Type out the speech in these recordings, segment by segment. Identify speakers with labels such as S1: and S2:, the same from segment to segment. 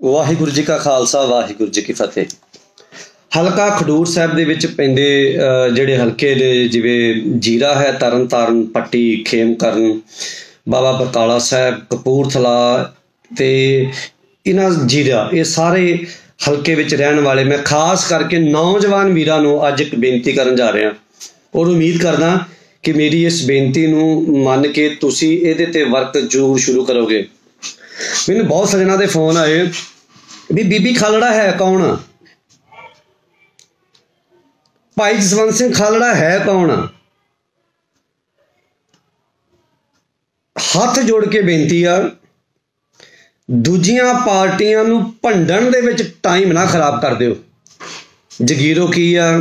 S1: ਵਾਹਿਗੁਰੂ ਜੀ ਕਾ ਖਾਲਸਾ, ਵਾਹਿਗੁਰੂ ਜੀ ਕੀ ਫਤਿਹ। ਹਲਕਾ ਖਡੂਰ ਸਾਹਿਬ ਦੇ ਵਿੱਚ ਪੈਂਦੇ ਜਿਹੜੇ ਹਲਕੇ ਦੇ ਜਿਵੇਂ ਜੀਰਾ ਹੈ ਤਰਨ ਤਾਰਨ ਪੱਟੀ ਖੇਮ ਕਰਨ ਬਾਬਾ ਬਕਾਲਾ ਸਾਹਿਬ, ਕਪੂਰਥਲਾ ਤੇ ਇਹਨਾਂ ਜੀਰਾ, ਇਹ ਸਾਰੇ ਹਲਕੇ ਵਿੱਚ ਰਹਿਣ ਵਾਲੇ। ਮੈਂ ਖਾਸ ਕਰਕੇ ਨੌਜਵਾਨ ਵੀਰਾਂ ਨੂੰ ਅੱਜ ਇੱਕ ਬੇਨਤੀ ਕਰਨ ਜਾ ਰਿਹਾ। ਔਰ ਉਮੀਦ ਕਰਦਾ ਕਿ ਮੇਰੀ ਇਸ ਬੇਨਤੀ ਨੂੰ ਮੰਨ ਕੇ ਤੁਸੀਂ ਇਹਦੇ ਤੇ ਵਰਕ ਜ਼ਰੂਰ ਸ਼ੁਰੂ ਕਰੋਗੇ। ਮੈਨੂੰ ਬਹੁਤ ਸਜਣਾ ਦੇ ਫੋਨ ਆਏ। ਵੀ ਬੀਬੀ ਖਾਲੜਾ ਹੈ ਕੌਣ? ਭਾਈ ਜਸਵੰਤ ਸਿੰਘ ਖਾਲੜਾ ਹੈ ਕੌਣ? ਹੱਥ ਜੋੜ ਕੇ ਬੇਨਤੀ ਆ, ਦੂਜੀਆਂ ਪਾਰਟੀਆਂ ਨੂੰ ਭੰਡਣ ਦੇ ਵਿੱਚ ਟਾਈਮ ਨਾ ਖਰਾਬ ਕਰ ਦਿਓ। ਜਗੀਰੋ ਕੀ ਆ?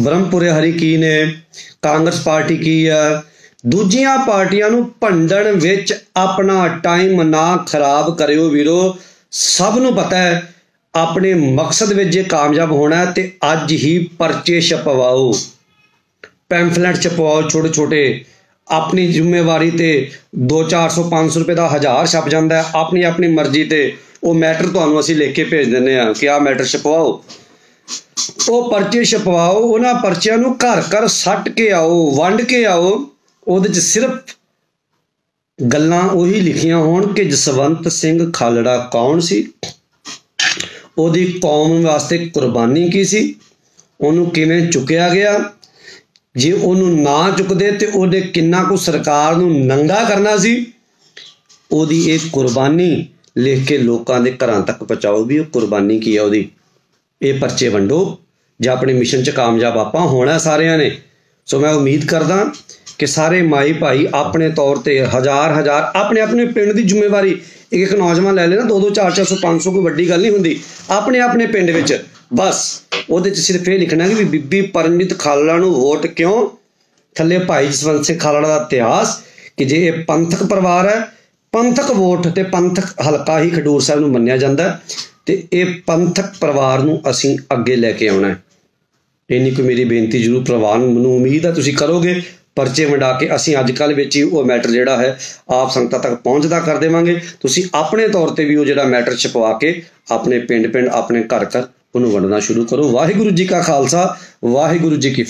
S1: ਬ੍ਰਹਮਪੁਰੇ ਹਰੀ ਕੀ ਨੇ? ਕਾਂਗਰਸ ਪਾਰਟੀ ਕੀ ਆ? ਦੂਜੀਆਂ ਪਾਰਟੀਆਂ ਨੂੰ ਭੰਡਣ ਵਿੱਚ ਆਪਣਾ ਟਾਈਮ ਨਾ ਖਰਾਬ ਕਰਿਓ ਵੀਰੋ। ਸਭ ਨੂੰ ਪਤਾ ਹੈ, ਆਪਣੇ ਮਕਸਦ ਵਿੱਚ ਜੇ ਕਾਮਯਾਬ ਹੋਣਾ ਹੈ, ਤੇ ਅੱਜ ਹੀ ਪਰਚੇ ਛਪਵਾਓ। ਪੈਂਫਲੇਟ ਛਪਵਾਓ ਛੋਟੇ ਛੋਟੇ ਆਪਣੀ ਜ਼ਿੰਮੇਵਾਰੀ ਤੇ 2 400 500 ਰੁਪਏ ਦਾ ਹਜ਼ਾਰ ਛਪ ਜਾਂਦਾ ਹੈ। ਆਪਣੀ ਆਪਣੀ ਮਰਜ਼ੀ ਤੇ ਉਹ ਮੈਟਰ ਤੁਹਾਨੂੰ ਅਸੀਂ ਲਿਖ ਕੇ ਭੇਜ ਦਿੰਦੇ ਆ ਕਿ ਆਹ ਮੈਟਰ ਛਪਵਾਓ। ਉਹ ਪਰਚੇ ਛਪਵਾਓ, ਉਹਨਾਂ ਪਰਚਿਆਂ ਨੂੰ ਘਰ ਘਰ ਸੱਟ ਕੇ ਆਓ, ਵੰਡ ਕੇ ਆਓ। ਉਹਦੇ 'ਚ ਸਿਰਫ ਗੱਲਾਂ ਉਹੀ ਲਿਖੀਆਂ ਹੋਣ ਕਿ ਜਸਵੰਤ ਸਿੰਘ ਖਾਲੜਾ ਕੌਣ ਸੀ? ਉਹਦੀ ਕੌਮ ਵਾਸਤੇ ਕੁਰਬਾਨੀ ਕੀ ਸੀ? ਉਹਨੂੰ ਕਿਵੇਂ ਚੁੱਕਿਆ ਗਿਆ? ਜੇ ਉਹਨੂੰ ਨਾ ਚੁੱਕਦੇ ਤੇ ਉਹਦੇ ਕਿੰਨਾ ਕੁ ਸਰਕਾਰ ਨੂੰ ਨੰਗਾ ਕਰਨਾ ਸੀ? ਉਹਦੀ ਇਹ ਕੁਰਬਾਨੀ ਲਿਖ ਕੇ ਲੋਕਾਂ ਦੇ ਘਰਾਂ ਤੱਕ ਪਹੁੰਚਾਓ ਵੀ ਉਹ ਕੁਰਬਾਨੀ ਕੀ ਹੈ ਉਹਦੀ? ਇਹ ਪਰਚੇ ਵੰਡੋ। ਜਾਂ ਆਪਣੇ ਮਿਸ਼ਨ 'ਚ ਕਾਮਯਾਬ ਆਪਾਂ ਹੋਣਾ ਸਾਰਿਆਂ ਨੇ। ਸੋ ਮੈਂ ਉਮੀਦ ਕਰਦਾ ਕਿ ਸਾਰੇ ਮਾਈ ਭਾਈ ਆਪਣੇ ਤੌਰ ਤੇ ਹਜ਼ਾਰ ਹਜ਼ਾਰ ਆਪਣੇ ਆਪਣੇ ਪਿੰਡ ਦੀ ਜ਼ਿੰਮੇਵਾਰੀ ਇੱਕ ਇੱਕ ਨੌਜਵਾਨ ਲੈ ਲੈਣਾ 2 2 4 400 500 ਕੋਈ ਵੱਡੀ ਗੱਲ ਨਹੀਂ ਹੁੰਦੀ। ਆਪਣੇ ਆਪਣੇ ਪਿੰਡ ਵਿੱਚ, ਬਸ, ਉਹਦੇ 'ਚ ਸਿਰਫ ਇਹ ਲਿਖਣਾ ਕਿ ਵੀ ਬੀਬੀ ਪਰਮਜੀਤ ਖਾਲੜਾ ਨੂੰ ਵੋਟ ਕਿਉਂ? ਥੱਲੇ ਭਾਈ ਜਸਵੰਤ ਸਿੰਘ ਖਾਲੜਾ ਦਾ ਇਤਿਹਾਸ ਕਿ ਜੇ ਇਹ ਪੰਥਕ ਪਰਿਵਾਰ ਹੈ, ਪੰਥਕ ਵੋਟ ਤੇ ਪੰਥਕ ਹਲਕਾ ਹੀ ਖਡੂਰ ਸਾਹਿਬ ਨੂੰ ਮੰਨਿਆ ਜਾਂਦਾ ਹੈ, ਤੇ ਇਹ ਪੰਥਕ ਪਰਿਵਾਰ ਨੂੰ ਅਸੀਂ ਅੱਗੇ ਲੈ ਕੇ ਆਉਣਾ ਹੈ। ਇੰਨੀ ਕੋਈ ਮੇਰੀ ਬੇਨਤੀ ਜ਼ਰੂਰ ਪ੍ਰਵਾਨ ਮੈਨੂੰ ਉਮੀਦ ਹੈ ਤੁਸੀਂ ਕਰੋਗੇ। ਪਰਚੇ ਵੰਡਾ ਕੇ ਅਸੀਂ ਅੱਜ ਕੱਲ ਵਿੱਚ ਹੀ ਉਹ ਮੈਟਰ ਜਿਹੜਾ ਹੈ, ਆਪ ਸੰਗਤਾਂ ਤੱਕ ਪਹੁੰਚਦਾ ਕਰ ਦੇਵਾਂਗੇ। ਤੁਸੀਂ ਆਪਣੇ ਤੌਰ ਤੇ ਵੀ ਉਹ ਜਿਹੜਾ ਮੈਟਰ ਛਪਵਾ ਕੇ ਆਪਣੇ ਪਿੰਡ ਪਿੰਡ ਆਪਣੇ ਘਰ ਘਰ ਉਹਨੂੰ ਵੰਡਣਾ ਸ਼ੁਰੂ ਕਰੋ। ਵਾਹਿਗੁਰੂ ਜੀ ਕਾ ਖਾਲਸਾ, ਵਾਹਿਗੁਰੂ ਜੀ ਕੀ ਫਤਿਹ।